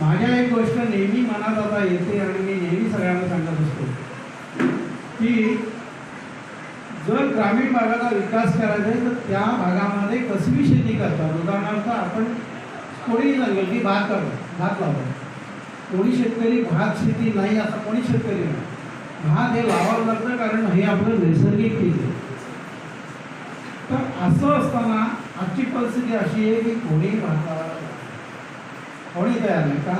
माझ्या एक गोष्ट नेहमी मनात आता येते आणि मी नेहमी सगळ्यांना सांगत असतो. की जर ग्रामीण भागाचा विकास करायचा आहे तर त्या भागामध्ये कसली शेती करतात? उदाहरणार्थ आपण कोणी सांगेल की भात करतात भात लावतात. कोणी शेतकरी भात शेती नाही असा कोणी शेतकरी नाही. भात हे लावावं लागतं कारण हे आपलं नैसर्गिक पीक आहे. तर असं असताना आजची परिस्थिती अशी आहे की कोणी भाताला कोणी तयार नाही का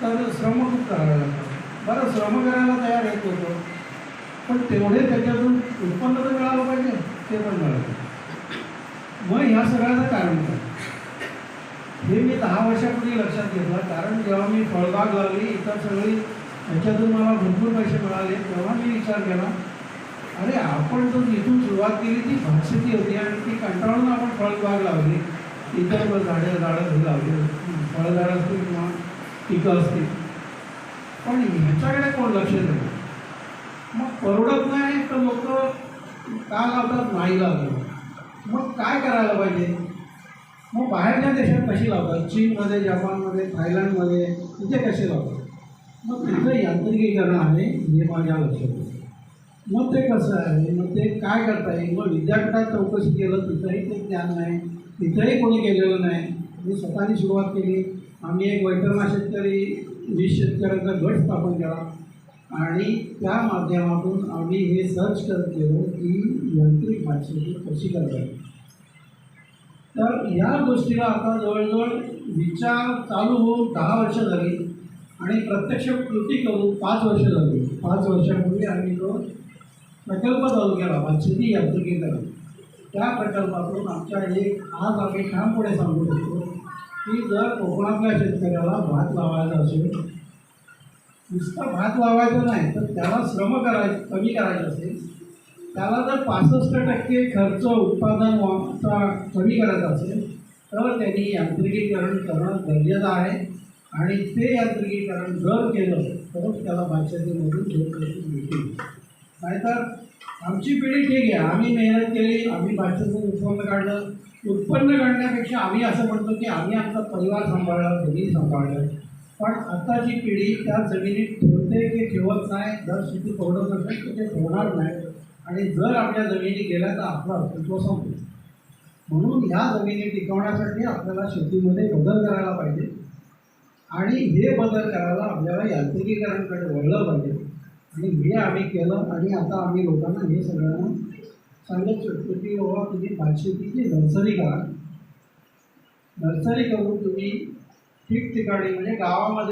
तर श्रम खूप करायला लागतो बरं श्रम करायला तयार येत होतो पण तेवढे त्याच्यातून उत्पन्न तर मिळालं पाहिजे ते पण मिळालं मग ह्या सगळ्याचं कारण काय हे मी दहा वर्षापूर्वी लक्षात घेतलं कारण जेव्हा मी फळबाग लावली इतर सगळी ह्याच्यातून मला भरपूर पैसे मिळाले तेव्हा मी विचार केला अरे आपण जो इथून सुरुवात केली ती भाषेची होती आणि ती कंटाळून आपण फळबाग लावली इतर झाडे झाडं लावली लावली फळझाडं असतील किंवा पिकं असतील. पण ह्याच्याकडे कोण लक्ष देतं मग परवडत नाही तर लोक का लावतात? नाही लावतात मग काय करायला पाहिजे? मग बाहेरच्या देशात कशी लावतात? चीनमध्ये जपानमध्ये थायलंडमध्ये तिथे कसे लावतात? मग तिथं यांत्रिकीकरण आहे हे माझ्या लक्षात मग ते कसं आहे? मग ते काय करता येईल? मग विद्यापीठात चौकशी केलं तिथंही ते ज्ञान नाही तिथंही कोणी केलेलं नाही. मी स्वतःने सुरुवात केली. आम्ही एक वैतरणा शेतकरी वीस शेतकऱ्यांचा गट स्थापन केला. आणि त्या माध्यमातून आम्ही हे सर्च करत गेलो की यांत्रिक भाषेची कशी करतात तर या गोष्टीला आता जवळजवळ विचार चालू होऊन दहा वर्ष झाली. आणि प्रत्यक्ष कृती करून पाच वर्ष झाली. पाच वर्षापूर्वी आम्ही तो प्रकल्प चालू केला भातशेती यांत्रिकीकरण. त्या प्रकल्पातून आमच्या एक आज आम्ही ठामपुढे सांगू शकतो की जर कोकणातल्या शेतकऱ्याला भात लावायचा असेल नुसतं भात लावायचं नाही तर त्याला श्रम करायचं कमी करायचं असेल त्याला जर पासष्ट टक्के खर्च उत्पादन वाचा कमी करायचा असेल तर त्यांनी यांत्रिकीकरण करणं गरजेचं आहे आणि ते यांत्रिकीकरण जर केलं तरच त्याला भातशेतीमधून दोन पैसे मिळतील. नाहीतर आमची पिढी ठीक आहे. आम्ही मेहनत केली आम्ही भातशेतीतून उत्पन्न काढलं. उत्पन्न काढण्यापेक्षा आम्ही असं म्हणतो की आम्ही आमचा परिवार सांभाळला जमीन सांभाळलं. पण आताची पिढी त्या जमिनीत ठेवते की ठेवत नाही जर शेती तोडत नसेल तर ते ठेवणार नाही. आणि जर आपल्या जमिनी गेल्या तर आपलं अस्तित्व संपलं म्हणून ह्या जमिनी टिकवण्यासाठी आपल्याला शेतीमध्ये बदल करायला पाहिजे. आणि हे बदल करायला आपल्याला यांत्रिकीकरणाकडे वळलं पाहिजे. आणि हे आम्ही केलं आणि आता आम्ही लोकांना हे सगळ्यांना सांगत शकतो की बाबा तुम्ही भातशेतीची नर्सरी करा. नर्सरी करून तुम्ही ठिकठिकाणी म्हणजे गावामध्ये